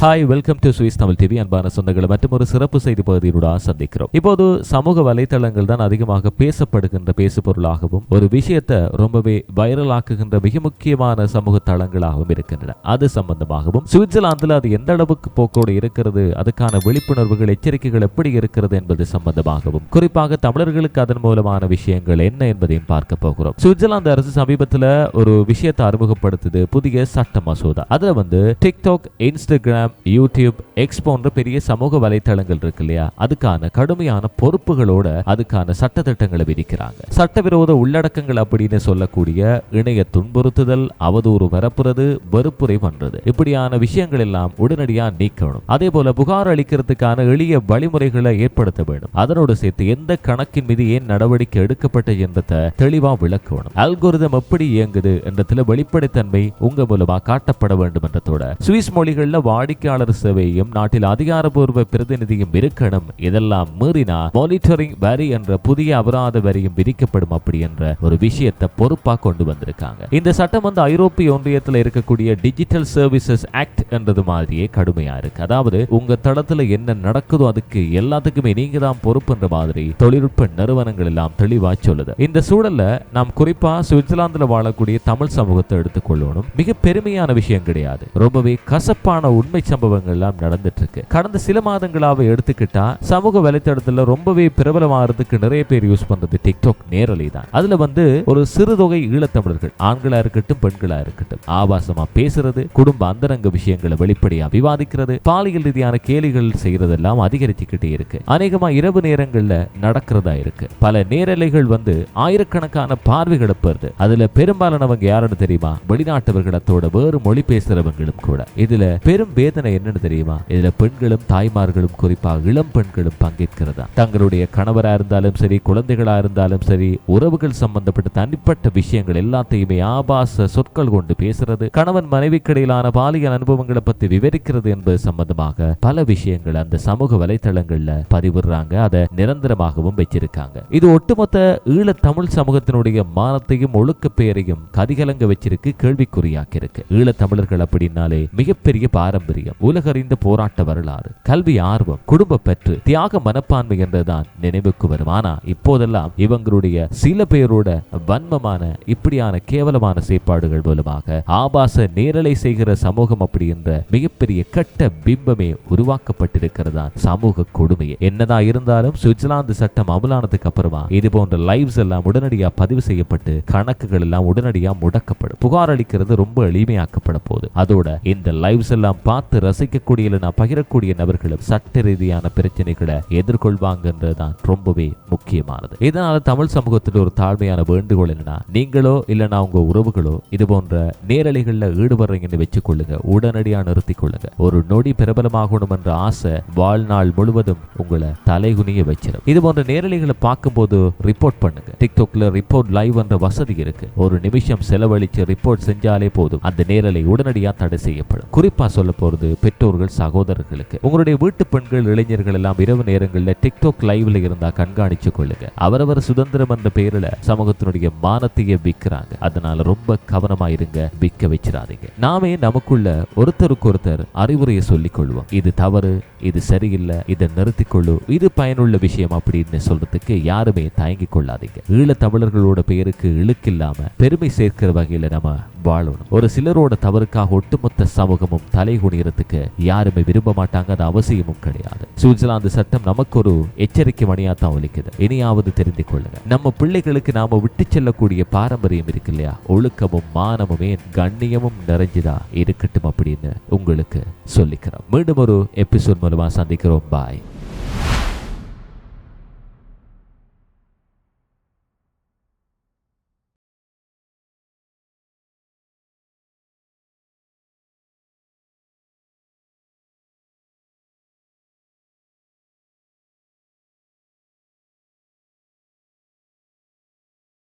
Hi welcome to Swiss Tamil TV அன்பான சொந்தங்களை மற்றும் ஒரு சிறப்பு செய்தி பகுதியினூட சந்திக்கிறோம். இப்போது சமூக வலைதளங்கள் தான் அதிகமாக பேசப்படுகின்ற பேசு பொருளாகவும் ஒரு விஷயத்தை ரொம்பவே வைரலாக்குகின்ற மிக முக்கியமான சமூக தளங்களாகவும் இருக்கின்றன. அது சம்பந்தமாகவும் சுவிட்சர்லாந்தில் அது எந்த அளவுக்கு போக்கோடு இருக்கிறது அதுக்கான விழிப்புணர்வுகள் எச்சரிக்கைகள் எப்படி இருக்கிறது என்பது சம்பந்தமாகவும் குறிப்பாக தமிழர்களுக்கு அதன் மூலமான விஷயங்கள் என்ன என்பதையும் பார்க்க போகிறோம். சுவிட்சர்லாந்து அரசு சமீபத்தில் ஒரு விஷயத்தை அறிமுகப்படுத்துது புதிய சட்ட மசோதா. அதுல வந்து TikTok Instagram Instagram YouTube X போன்ற பெரிய சமூக வலைத்தளங்கள் இருக்கு இல்லையா? அதுக்கான கடுமையான பொறுப்புகளோட அதுக்கான சட்டத்திட்டங்களை விதிக்கிறாங்க. சட்டவிரோத உள்ளடக்கங்கள் அப்படின்னு சொல்லக்கூடிய இணைய துன்புறுத்துதல் அவதூறு பரப்புறது வெறுப்புரை பண்றது. இப்படியான விஷயங்கள் எல்லாம் உடனடியா நீக்கணும். அதே போல புகார் அளிக்கிறதுக்கான எளிய வழிமுறைகளை ஏற்படுத்த வேண்டும். அதனோடு சேர்த்து எந்த கணக்கின் மீது ஏன் நடவடிக்கை எடுக்கப்பட்டது என்றதை தெளிவா விளக்கணும். அல்கோரிதம் எப்படி இயங்குது என்றதுல வெளிப்படைத்தன்மை உங்க மூலமா காட்டப்பட வேண்டும் என்றதோட சுவிஸ் மொழிகள்ல வாடி வாடிக்கையாளர் சேவையும் நாட்டில் அதிகாரப்பூர்வ பிரதிநிதியும் இருக்கணும். இதெல்லாம் மீறினா மானிட்டரிங் வரி என்ற புதிய அபராத வரியும் விதிக்கப்படும் அப்படி என்ற ஒரு விஷயத்தை பொறுப்பாக கொண்டு வந்திருக்காங்க. இந்த சட்டம் வந்து ஐரோப்பிய ஒன்றியத்தில் இருக்கக்கூடிய டிஜிட்டல் சர்வீசஸ் ஆக்ட் என்றது மாதிரியே கடுமையா இருக்கு. அதாவது உங்க தளத்துல என்ன நடக்குதோ அதுக்கு எல்லாத்துக்குமே நீங்க தான் பொறுப்புன்ற மாதிரி தொழில்நுட்ப நிறுவனங்கள் எல்லாம் தெளிவா சொல்லுது. இந்த சூழல்ல நாம் குறிப்பா சுவிட்சர்லாந்துல வாழக்கூடிய தமிழ் சமூகத்தை எடுத்துக்கொள்ளணும். மிக பெருமையான விஷயம் கிடையாது. ரொம்பவே கசப்பான உண்மை சம்பவங்கள் எல்லாம் நடந்துட்டு இருக்கு கடந்த சில மாதங்களாக எடுத்துக்கிட்டா சமூக வலைத்தளத்துல ரொம்பவே பிரபலமாகிறதுக்கு நிறைய பேர் யூஸ் பண்றது டிக்டாக் நேரலை தான். அதுல வந்து ஒரு சிறு தொகை ஈழத்தமிழர்கள் ஆண்களா இருக்கட்டும் பெண்களா இருக்கட்டும் ஆபாசமா பேசுறது குடும்ப அந்தரங்க விஷயங்களை வெளிப்படையா விவாதிக்கிறது பாலியல் ரீதியான கேலிகள் செய்யறதெல்லாம் அதிகரிச்சுக்கிட்டே இருக்கு. அநேகமா இரவு நேரங்கள்ல நடக்கிறதா இருக்கு. பல நேரலைகள் வந்து ஆயிரக்கணக்கான பார்வைகளை பெறுது. அதுல பெரும்பாலானவங்க யாருன்னு தெரியுமா? வெளிநாட்டவர்களத்தோட வேறு மொழி பேசுறவங்களும் கூட. இதுல பெரும் வேதனை என்னன்னு தெரியுமா? இதுல பெண்களும் தாய்மார்களும் குறிப்பாக இளம் பெண்களும் பங்கேற்கிறதா? தங்களுடைய கணவரா இருந்தாலும் சரி குழந்தைகளா இருந்தாலும் சரி உறவுகள் சம்பந்தப்பட்ட தனிப்பட்ட விஷயங்கள் எல்லாத்தையுமே ஆபாச சொற்கள் கொண்டு பேசுறது கணவன் மனைவிக்கு இடையிலான பாலியல் அனுபவங்களை பத்தி விவரிக்கிறது என்பது சம்பந்தமாக பல விஷயங்கள் அந்த சமூக வலைதளங்கள்ல பதிவிடுறாங்க. அதை நிரந்தரமாகவும் வச்சிருக்காங்க. இது ஒட்டுமொத்த ஈழ தமிழ் சமூகத்தினுடைய மானத்தையும் ஒழுக்க பெயரையும் கதிகலங்க வச்சிருக்கு கேள்விக்குறியாக்கி இருக்கு ஈழ தமிழர்கள் அப்படின்னாலே மிகப்பெரிய பாரம்பரியம். உலகறிந்த போராட்ட வரலாறு கல்வி ஆர்வம் குடும்ப பெற்று தியாக மனப்பான்மை என்றுதான் நினைவுக்கு வரும். இப்போதெல்லாம் இவங்களுடைய சில பேரோட வன்மமான இப்படியான கேவலமான செயற்பாடுகள் மூலமாக ஆபாச நேரலை செய்கிற சமூகம் அப்படி என்ற மிகப்பெரிய கட்ட பிம்பமே உருவாக்கப்பட்டிருக்கிறதா சமூக கொடுமையே. என்னதான் இருந்தாலும் சுவிட்சர்லாந்து சட்டம் அமலானதுக்கு அப்புறமா இது போன்ற லைவ்ஸ் எல்லாம் உடனடியா பதிவு செய்யப்பட்டு கணக்குகள் எல்லாம் உடனடியா முடக்கப்படும். புகார் அளிக்கிறது ரொம்ப எளிமையாக்கப்பட போகுது. அதோட இந்த லைவ்ஸ் எல்லாம் பார்த்து ரசிக்கக்கூடிய இல்லைனா பகிரக்கூடிய நபர்களும் சட்ட ரீதியான பிரச்சனைகளை எதிர்கொள்வாங்கன்றதுதான் ரொம்பவே முக்கியமானது. இதனால தமிழ் சமூகத்தில் ஒரு தாழ்மையான வேண்டுகோள் என்னன்னா நீங்களோ இல்லைனா உங்க உறவுகளோ இது போன்ற நேரலைகளில் ஈடுபடுறீங்கன்னு வச்சுக்கொள்ளுங்க. உடனடியா நிறுத்திக் கொள்ளுங்க. ஒரு நொடி பிரபலமாகணும் என்ற ஆசை வாழ்நாள் முழுவதும் உங்களை தலைகுனிய வச்சிடும் இது போன்ற நேரலைகளை பார்க்கும்போது ரிப்போர்ட் பண்ணுங்க. டிக்டாக்ல ரிப்போர்ட் லைவ் என்ற வசதி இருக்கு. ஒரு நிமிஷம் செலவழிச்சு ரிப்போர்ட் செஞ்சாலே போதும். அந்த நேரலை உடனடியா தடை செய்யப்படும். குறிப்பா சொல்ல போறது பெற்றோர்கள் சகோதரர்களுக்கு. உங்களுடைய வீட்டு பெண்கள் இளைஞர்கள் எல்லாம் இரவு நேரங்களில் டிக்டாக் லைவ்ல இருந்தா கண்காணிச்சு கொள்ளுங்க. அவரவர் சுதந்திரம் என்ற பெயரில் சமூகத்தினுடைய மானத்தையே விற்கிறாங்க. அதனால ரொம்ப கவனமா இருங்க விற்க வச்சிடாதீங்க. நாமே நமக்குள்ள ஒருத்தருக்கு ஒருத்தர் அறிவுரையை சொல்லிக் கொள்வோம். இது தவறு இது சரியில்லை இதை நிறுத்திக் கொள்ளு. இது பயனுள்ள விஷயம் அப்படின்னு சொல்றதுக்கு யாருமே தயங்கிக் கொள்ளாதீங்க. ஈழ தமிழர்களோட பெயருக்கு இழுக்கில்லாம பெருமை சேர்க்கிற வகையில நம்ம வாழணும். ஒரு சிலரோட தவறுக்காக ஒட்டுமொத்த சமூகமும் தலை குனியறதுக்கு யாருமே விரும்ப மாட்டாங்க அது அவசியமும் கிடையாது. சுவிட்சர்லாந்து சட்டம் நமக்கு ஒரு எச்சரிக்கை மணியா தான் ஒலிக்குது. இனியாவது தெரிந்து கொள்ளுங்க நம்ம பிள்ளைகளுக்கு நாம விட்டு செல்லக்கூடிய பாரம்பரியம் இருக்கு இல்லையா ஒழுக்கமும் மானமுமே கண்ணியமும் நிறைஞ்சுதா? இருக்கட்டும் அப்படின்னு உங்களுக்கு சொல்லிக்கிறோம். மீண்டும் ஒரு எபிசோட் மூலமா சந்திக்கிறோம். பாய்